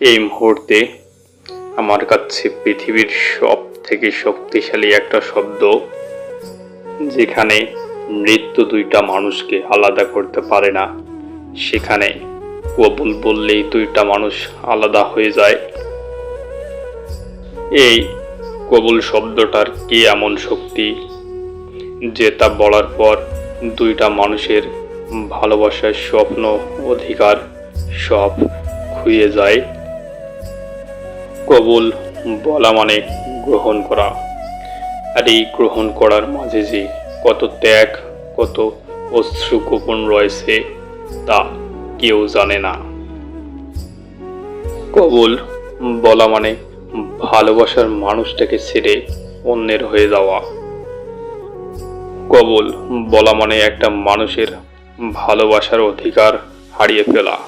এই মুহূর্তে আমার কাছে পৃথিবীর সব থেকে শক্তিশালী একটা শব্দ, যেখানে মৃত্যু দুইটা মানুষকে আলাদা করতে পারে না। সেখানে কবুল বললেই দুইটা মানুষ আলাদা হয়ে যায়। এই কবুল শব্দটার কি এমন শক্তি, যে তা বলার পর দুইটা মানুষের ভালোবাসার স্বপ্ন, অধিকার সব খুইয়ে যায়? কবুল বলা মানে গ্রহণ করা। আর এই গ্রহণ করার মাঝে যে কত ত্যাগ, কত অশ্রু গোপন রয়েছে তা কেউ জানে না। কবুল বলা মানে ভালোবাসার মানুষটাকে ছেড়ে অন্যের হয়ে যাওয়া। কবুল বলা মানে একটা মানুষের ভালোবাসার অধিকার হারিয়ে ফেলা।